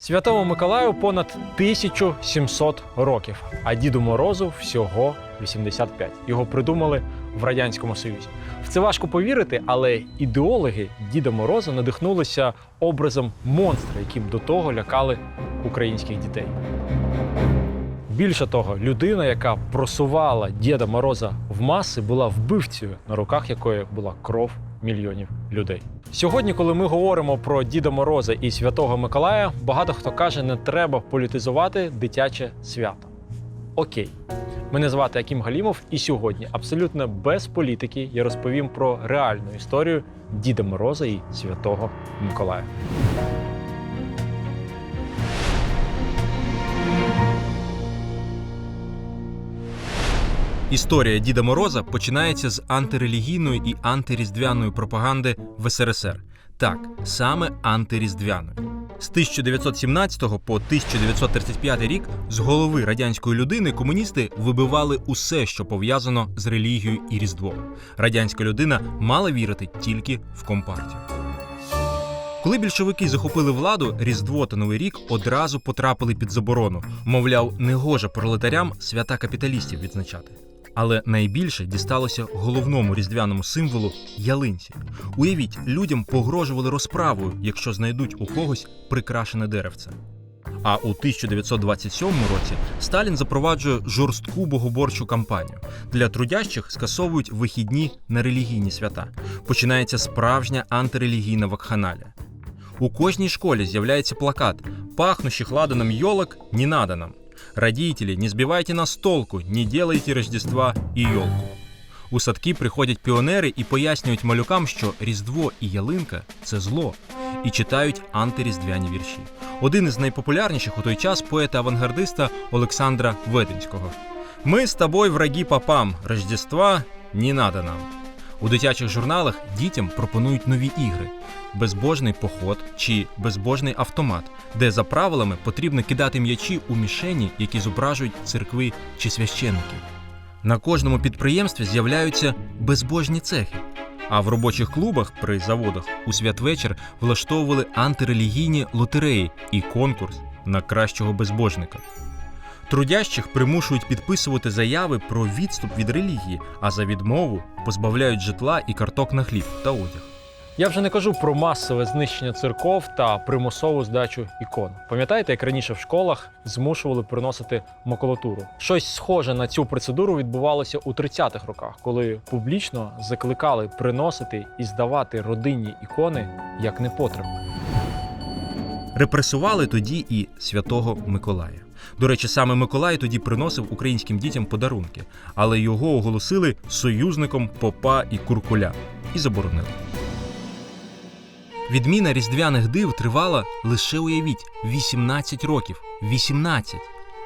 Святому Миколаю понад 1700 років, а Діду Морозу всього 85. Його придумали в Радянському Союзі. В це важко повірити, але ідеологи Діда Мороза надихнулися образом монстра, яким до того лякали українських дітей. Більше того, людина, яка просувала Діда Мороза в маси, була вбивцею, на руках якої була кров мільйонів людей. Сьогодні, коли ми говоримо про Діда Мороза і Святого Миколая, багато хто каже, не треба політизувати дитяче свято. Окей. Мене звати Акім Галімов, і сьогодні абсолютно без політики я розповім про реальну історію Діда Мороза і Святого Миколая. Історія Діда Мороза починається з антирелігійної і антиріздвяної пропаганди в СРСР. Так, саме антиріздвяної. З 1917 по 1935 рік з голови радянської людини комуністи вибивали усе, що пов'язано з релігією і різдвом. Радянська людина мала вірити тільки в компартію. Коли більшовики захопили владу, Різдво та Новий рік одразу потрапили під заборону. Мовляв, негоже пролетарям свята капіталістів відзначати. Але найбільше дісталося головному різдвяному символу ялинці. Уявіть, людям погрожували розправою, якщо знайдуть у когось прикрашене деревце. А у 1927 році Сталін запроваджує жорстку богоборчу кампанію. Для трудящих скасовують вихідні на релігійні свята. Починається справжня антирелігійна вакханалія. У кожній школі з'являється плакат «Пахнущих ладаном йолок не надо нам». Родители, не збивайте нас толку, не делайте Рождества і йолку. У садки приходять піонери і пояснюють малюкам, що Різдво і ялинка це зло, і читають антиріздвяні вірші. Один із найпопулярніших у той час поета-авангардиста Олександра Веденського. Ми з тобою враги попам, Рождества не надо нам. У дитячих журналах дітям пропонують нові ігри: безбожний поход чи безбожний автомат, де за правилами потрібно кидати м'ячі у мішені, які зображують церкви чи священників. На кожному підприємстві з'являються безбожні цехи. А в робочих клубах при заводах у святвечір влаштовували антирелігійні лотереї і конкурс на кращого безбожника. Трудящих примушують підписувати заяви про відступ від релігії, а за відмову позбавляють житла і карток на хліб та одяг. Я вже не кажу про масове знищення церков та примусову здачу ікон. Пам'ятаєте, як раніше в школах змушували приносити макулатуру? Щось схоже на цю процедуру відбувалося у 30-х роках, коли публічно закликали приносити і здавати родинні ікони як непотреб. Репресували тоді і святого Миколая. До речі, саме Миколай тоді приносив українським дітям подарунки, але його оголосили союзником попа і куркуля і заборонили. Відміна різдвяних див тривала лише уявіть 18 років. 18!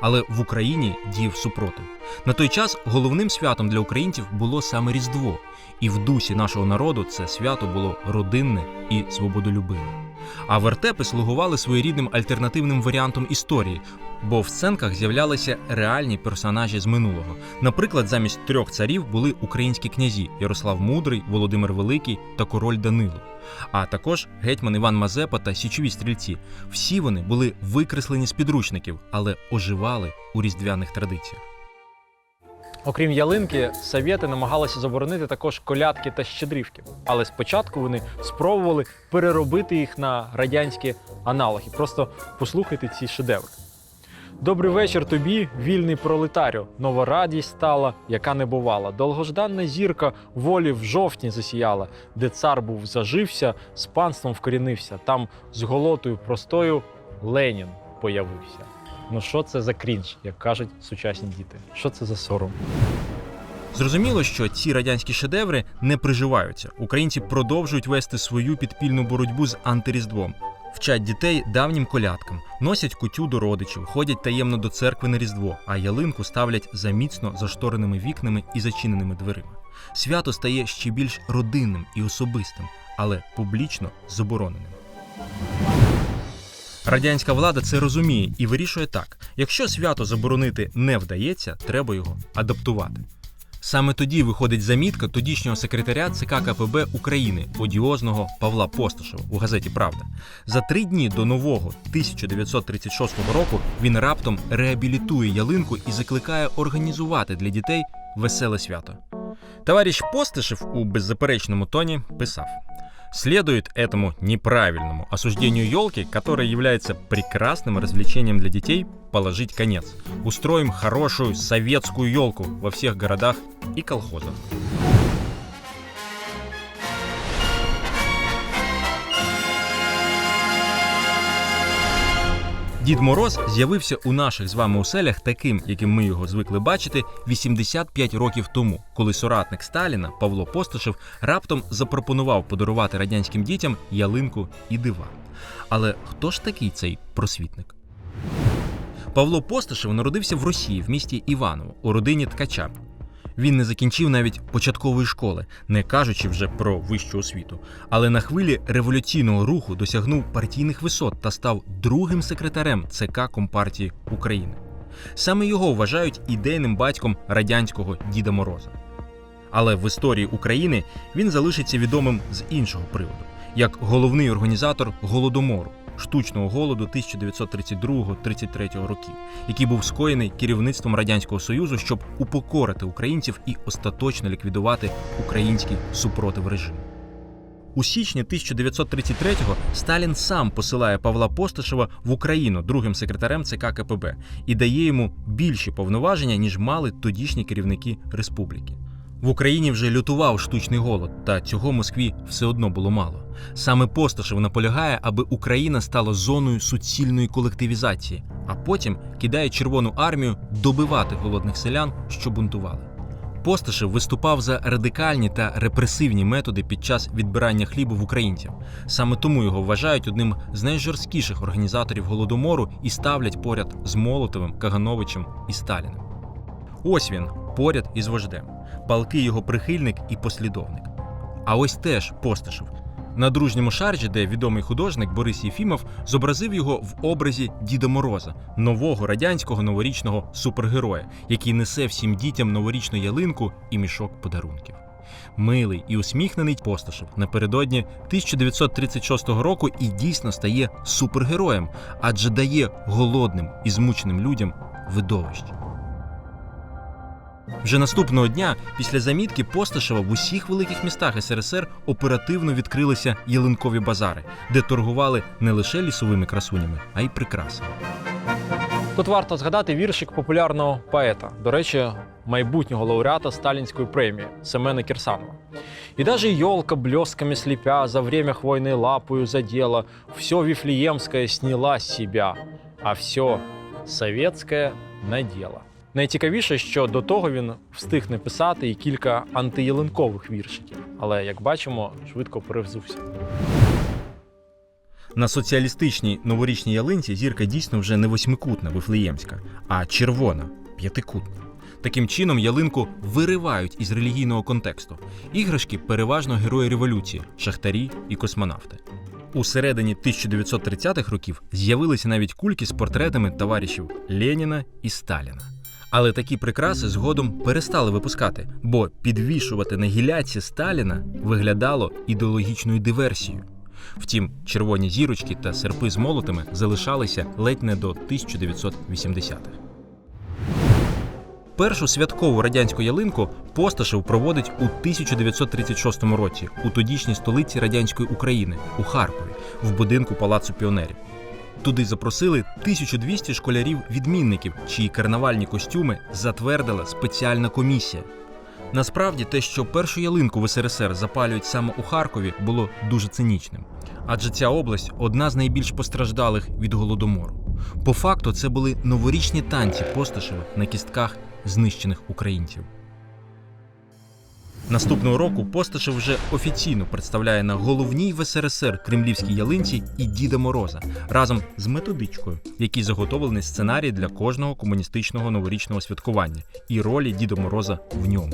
Але в Україні діяв супротив. На той час головним святом для українців було саме Різдво, і в дусі нашого народу це свято було родинне і свободолюбиве. А вертепи слугували своєрідним альтернативним варіантом історії, бо в сценках з'являлися реальні персонажі з минулого. Наприклад, замість трьох царів були українські князі Ярослав Мудрий, Володимир Великий та король Данило. А також гетьман Іван Мазепа та січові стрільці. Всі вони були викреслені з підручників, але оживали у різдвяних традиціях. Окрім ялинки, совєти намагалися заборонити також колядки та щедрівки. Але спочатку вони спробували переробити їх на радянські аналоги. Просто послухайте ці шедеври. Добрий вечір тобі, вільний пролетарю. Нова радість стала, яка не бувала. Довгожданна зірка волі в жовтні засіяла, де цар був зажився, з панством вкорінився. Там з голотою простою Ленін появився. Ну що це за крінж, як кажуть сучасні діти? Що це за сором? Зрозуміло, що ці радянські шедеври не приживаються. Українці продовжують вести свою підпільну боротьбу з антиріздвом. Вчать дітей давнім колядкам, носять кутю до родичів, ходять таємно до церкви на Різдво, а ялинку ставлять за міцно заштореними вікнами і зачиненими дверима. Свято стає ще більш родинним і особистим, але публічно забороненим. Радянська влада це розуміє і вирішує так: якщо свято заборонити не вдається, треба його адаптувати. Саме тоді виходить замітка тодішнього секретаря ЦК КПБ України одіозного Павла Посташева у газеті Правда. За три дні до нового 1936 року він раптом реабілітує ялинку і закликає організувати для дітей веселе свято. Товариш Постышев у беззаперечному тоні писав: следует этому неправильному осуждению елки, которая является прекрасным развлечением для детей, положить конец. Устроим хорошую советскую елку во всех городах и колхозах. Дід Мороз з'явився у наших з вами оселях таким, яким ми його звикли бачити, 85 років тому, коли соратник Сталіна Павло Постишев раптом запропонував подарувати радянським дітям ялинку і диван. Але хто ж такий цей просвітник? Павло Постишев народився в Росії в місті Іваново у родині ткача. Він не закінчив навіть початкової школи, не кажучи вже про вищу освіту. Але на хвилі революційного руху досягнув партійних висот та став другим секретарем ЦК Компартії України. Саме його вважають ідейним батьком радянського Діда Мороза. Але в історії України він залишиться відомим з іншого приводу, як головний організатор голодомору, штучного голоду 1932-33 років, який був скоєний керівництвом радянського союзу, щоб упокорити українців і остаточно ліквідувати український супротив режиму. У січні 1933-го Сталін сам посилає Павла Постишева в Україну другим секретарем ЦК КПБ і дає йому більші повноваження, ніж мали тодішні керівники республіки. В Україні вже лютував штучний голод, та цього Москві все одно було мало. Саме Посташев наполягає, аби Україна стала зоною суцільної колективізації, а потім кидає Червону армію добивати голодних селян, що бунтували. Посташев виступав за радикальні та репресивні методи під час відбирання хлібу в українців. Саме тому його вважають одним з найжорсткіших організаторів голодомору і ставлять поряд з Молотовим, Кагановичем і Сталіним. Ось він поряд із вождем, палкий його прихильник і послідовник. А ось теж Постишев. На дружньому шаржі, де відомий художник Борис Єфімов зобразив його в образі Діда Мороза, нового радянського новорічного супергероя, який несе всім дітям новорічну ялинку і мішок подарунків. Милий і усміхнений Посташев напередодні 1936 року і дійсно стає супергероєм, адже дає голодним і змученим людям видовище. Вже наступного дня, після замітки Посташева в усіх великих містах СРСР оперативно відкрилися ялинкові базари, де торгували не лише лісовими красунями, а й прикрасами. Тут варто згадати віршик популярного поета, до речі, майбутнього лауреата Сталінської премії Семена Кірсанова. И даже елка блесками слепя за время хвойной лапою задела, все вифлеемское сняла с себя, а все советське наділа. Найцікавіше, що до того він встиг написати і кілька антиялинкових віршиків, але як бачимо, швидко перевзувся. На соціалістичній новорічній ялинці зірка дійсно вже не восьмикутна вифлеємська, а червона п'ятикутна. Таким чином, ялинку виривають із релігійного контексту. Іграшки переважно герої революції, шахтарі і космонавти. У середині 1930-х років з'явилися навіть кульки з портретами товаришів Леніна і Сталіна. Але такі прикраси згодом перестали випускати, бо підвішувати на гіляці Сталіна виглядало ідеологічною диверсією. Втім, червоні зірочки та серпи з молотами залишалися ледь не до 1980-х. Першу святкову радянську ялинку Посташев проводить у 1936 році у тодішній столиці радянської України у Харкові в будинку Палацу піонерів. Туди запросили 1200 школярів-відмінників, чиї карнавальні костюми затвердила спеціальна комісія. Насправді, те, що першу ялинку в СРСР запалюють саме у Харкові, було дуже цинічним. Адже ця область одна з найбільш постраждалих від голодомору. По факту, це були новорічні танці Посташева на кістках знищених українців. Наступного року Посташев вже офіційно представляє на головній в СРСР кремлівській ялинці і Діда Мороза разом з методичкою, в якій заготовлений сценарій для кожного комуністичного новорічного святкування і ролі Діда Мороза в ньому.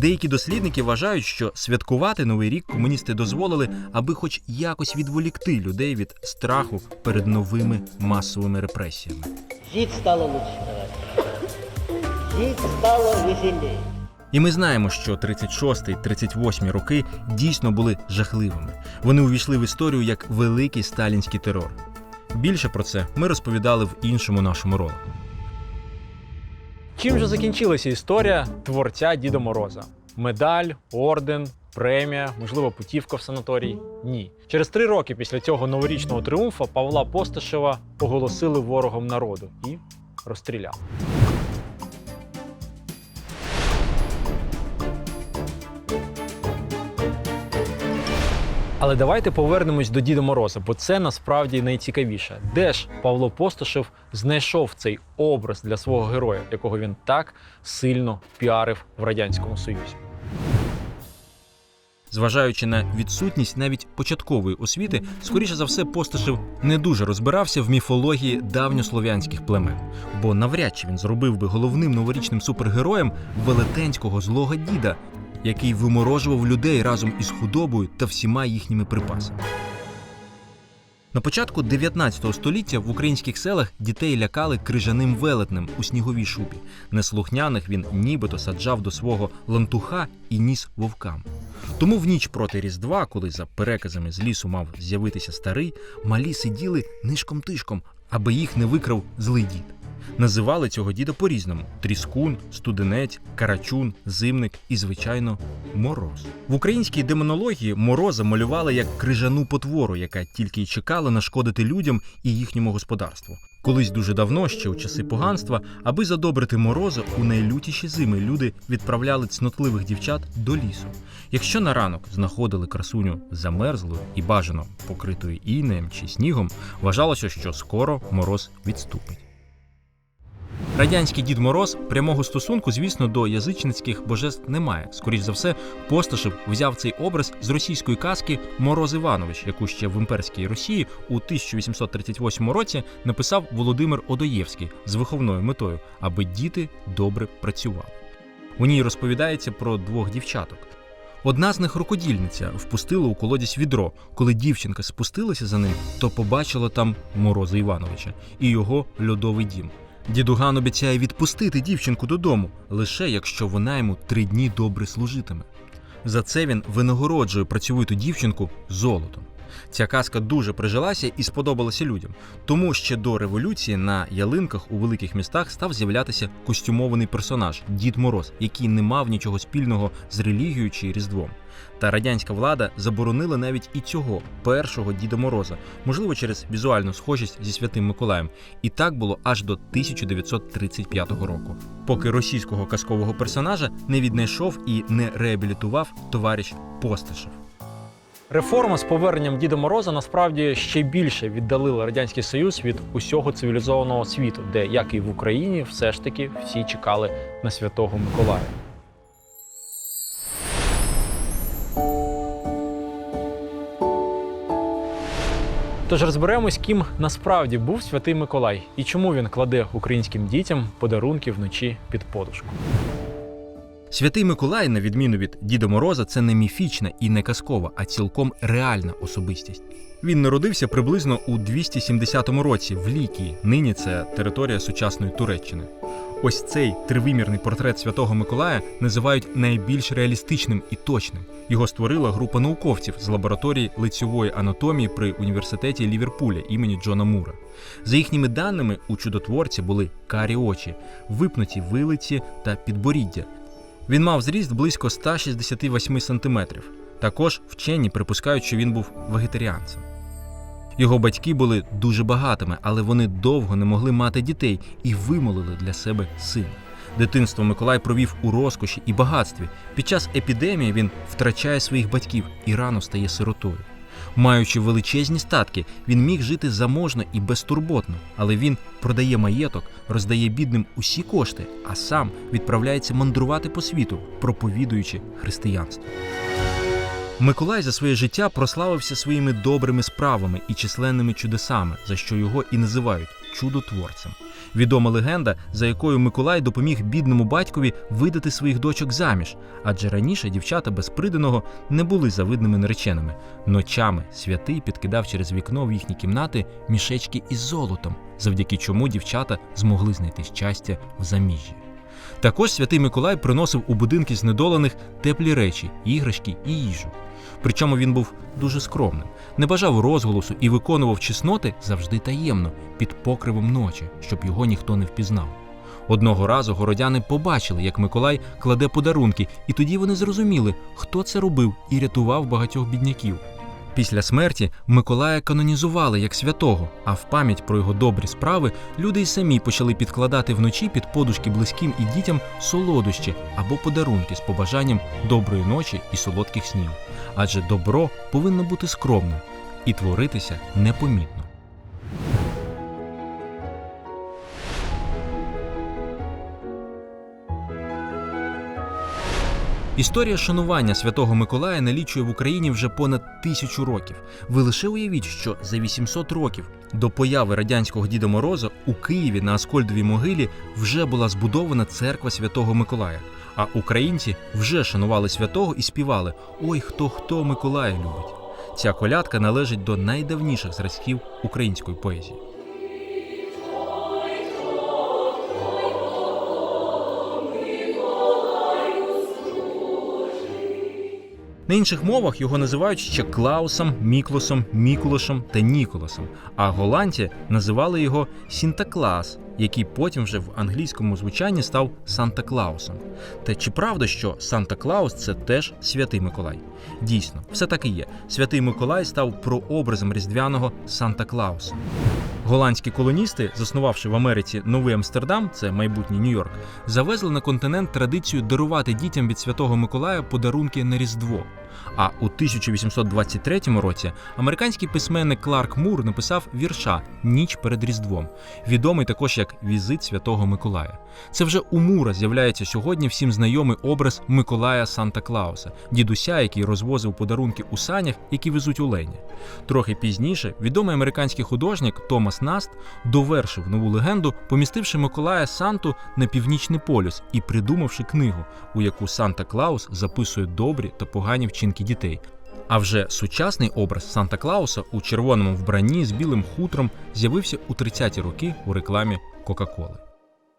Деякі дослідники вважають, що святкувати новий рік комуністи дозволили, аби хоч якось відволікти людей від страху перед новими масовими репресіями. Жить стало лучше. Жить стало веселее. І ми знаємо, що 36-38 роки дійсно були жахливими. Вони увійшли в історію як великий сталінський терор. Більше про це ми розповідали в іншому нашому ролику. Чим же закінчилася історія творця Діда Мороза? Медаль, орден, премія, можливо, путівка в санаторій? Ні. Через три роки після цього новорічного тріумфа Павла Постишева оголосили ворогом народу і розстріляли. Але давайте повернемось до Діда Мороза, бо це насправді найцікавіше. Де ж Павло Постишев знайшов цей образ для свого героя, якого він так сильно піарив в радянському союзі? Зважаючи на відсутність навіть початкової освіти, скоріше за все, Постишев не дуже розбирався в міфології давньослов'янських племен, бо навряд чи він зробив би головним новорічним супергероєм велетенського злого діда, який виморожував людей разом із худобою та всіма їхніми припасами. На початку 19 століття в українських селах дітей лякали крижаним велетнем у сніговій шубі. Неслухняних він нібито саджав до свого лантуха і ніс вовкам. Тому в ніч проти Різдва, коли за переказами з лісу мав з'явитися старий, малі сиділи нишком-тишком, аби їх не викрав злий дід. Називали цього діда по-різному: тріскун, студенець, карачун, зимник і, звичайно, мороз. В українській демонології мороза малювали як крижану потвору, яка тільки й чекала нашкодити людям і їхньому господарству. Колись дуже давно, ще у часи поганства, аби задобрити мороза, у найлютіші зими люди відправляли цнотливих дівчат до лісу. Якщо на ранок знаходили красуню замерзлою і бажано покритою інеєм чи снігом, вважалося, що скоро мороз відступить. Радянський Дід Мороз прямого стосунку, звісно, до язичницьких божеств немає. Скоріш за все, Посташев взяв цей образ з російської казки Мороз Іванович, яку ще в імперській Росії у 1838 році написав Володимир Одоєвський з виховною метою, аби діти добре працювали. У ній розповідається про двох дівчаток. Одна з них рукодільниця впустила у колодязь відро. Коли дівчинка спустилася за ним, то побачила там Мороза Івановича і його льодовий дім. Дідуган обіцяє відпустити дівчинку додому, лише якщо вона йому три дні добре служитиме. За це він винагороджує працьовиту дівчинку золотом. Ця казка дуже прижилася і сподобалася людям. Тому ще до революції на ялинках у великих містах став з'являтися костюмований персонаж Дід Мороз, який не мав нічого спільного з релігією чи різдвом. Та радянська влада заборонила навіть і цього першого Діда Мороза, можливо, через візуальну схожість зі святим Миколаєм. І так було аж до 1935 року, поки російського казкового персонажа не віднайшов і не реабілітував товариш Постишев. Реформа з поверненням Діда Мороза насправді ще більше віддалила радянський союз від усього цивілізованого світу, де, як і в Україні, все ж таки всі чекали на святого Миколая. Тож розберемось, ким насправді був святий Миколай і чому він кладе українським дітям подарунки вночі під подушку. Святий Миколай, на відміну від Діда Мороза, це не міфічна і не казкова, а цілком реальна особистість. Він народився приблизно у 270 році в Лікії. Нині це територія сучасної Туреччини. Ось цей тривимірний портрет Святого Миколая називають найбільш реалістичним і точним. Його створила група науковців з лабораторії лицьової анатомії при університеті Ліверпуля імені Джона Мура. За їхніми даними, у чудотворця були карі очі, випнуті вилиці та підборіддя. Він мав зріст близько 168 сантиметрів. Також вчені припускають, що він був вегетаріанцем. Його батьки були дуже багатими, але вони довго не могли мати дітей і вимолили для себе сина. Дитинство Миколай провів у розкоші і багатстві. Під час епідемії він втрачає своїх батьків і рано стає сиротою. Маючи величезні статки, він міг жити заможно і безтурботно, але він продає маєток, роздає бідним усі кошти, а сам відправляється мандрувати по світу, проповідуючи християнство. Миколай за своє життя прославився своїми добрими справами і численними чудесами, за що його і називають чудотворцем. Відома легенда, за якою Миколай допоміг бідному батькові видати своїх дочок заміж, адже раніше дівчата без приданого не були завидними нареченими. Ночами святий підкидав через вікно в їхні кімнати мішечки із золотом, завдяки чому дівчата змогли знайти щастя в заміжжі. Також святий Миколай приносив у будинки знедолених теплі речі, іграшки і їжу. Причому він був дуже скромним, не бажав розголосу і виконував чесноти завжди таємно, під покривом ночі, щоб його ніхто не впізнав. Одного разу городяни побачили, як Миколай кладе подарунки, і тоді вони зрозуміли, хто це робив і рятував багатьох бідняків. Після смерті Миколая канонізували як святого, а в пам'ять про його добрі справи люди й самі почали підкладати вночі під подушки близьким і дітям солодощі або подарунки з побажанням доброї ночі і солодких снів. Адже добро повинно бути скромним і творитися непомітно. Історія шанування святого Миколая налічує в Україні вже понад тисячу років. Ви лише уявіть, що за 800 років до появи радянського Діда Мороза у Києві на Аскольдовій могилі вже була збудована церква Святого Миколая. А українці вже шанували святого і співали Ой, хто хто Миколая любить. Ця колядка належить до найдавніших зразків української поезії. На інших мовах його називають ще Клаусом, Міклосом, Мікулошем та Ніколасом, а голландці називали його Сінтаклас, який потім вже в англійському звучанні став Санта Клаусом. Та чи правда, що Санта Клаус це теж святий Миколай? Дійсно, все так і є. Святий Миколай став прообразом різдвяного Санта Клауса. Голландські колоністи, заснувавши в Америці новий Амстердам, це майбутній Нью-Йорк, завезли на континент традицію дарувати дітям від Святого Миколая подарунки на Різдво. А у 1823 році американський письменник Кларк Мур написав вірша Ніч перед Різдвом, відомий також як Візит Святого Миколая. Це вже у Мура з'являється сьогодні всім знайомий образ Миколая Санта Клауса, дідуся, який розвозив подарунки у санях, які везуть у Лені. Трохи пізніше відомий американський художник Томас Наст довершив нову легенду, помістивши Миколая Санту на північний полюс і придумавши книгу, у яку Санта Клаус записує добрі та погані вчинки дітей. А вже сучасний образ Санта Клауса у червоному вбранні з білим хутром з'явився у 30-ті роки у рекламі Кока-Коли.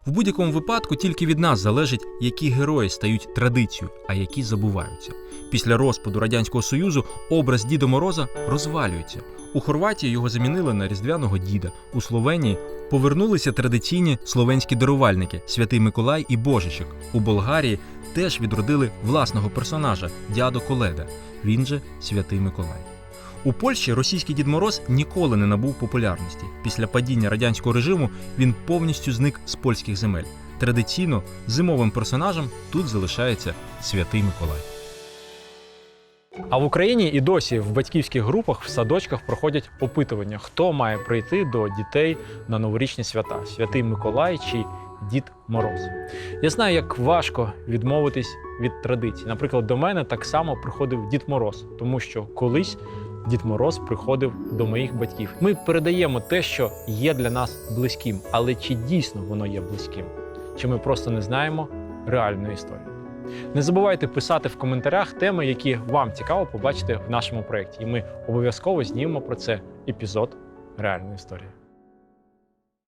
В будь-якому випадку тільки від нас залежить, які герої стають традицією, а які забуваються. Після розпаду радянського союзу образ Діда Мороза розвалюється. У Хорватії його замінили на різдвяного діда. У Словенії повернулися традиційні словенські дарувальники Святий Миколай і Божичок. У Болгарії теж відродили власного персонажа дядо Коледа. Він же Святий Миколай. У Польщі російський Дід Мороз ніколи не набув популярності. Після падіння радянського режиму він повністю зник з польських земель. Традиційно зимовим персонажем тут залишається Святий Миколай. А в Україні і досі в батьківських групах в садочках проходять опитування, хто має прийти до дітей на новорічні свята: Святий Миколай чи Дід Мороз. Я знаю, як важко відмовитись від традицій. Наприклад, до мене так само приходив Дід Мороз, тому що колись Дід Мороз приходив до моїх батьків. Ми передаємо те, що є для нас близьким, але чи дійсно воно є близьким? Чи ми просто не знаємо реальної історії? Не забувайте писати в коментарях теми, які вам цікаво побачити в нашому проєкті. І ми обов'язково знімемо про це епізод реальної історії.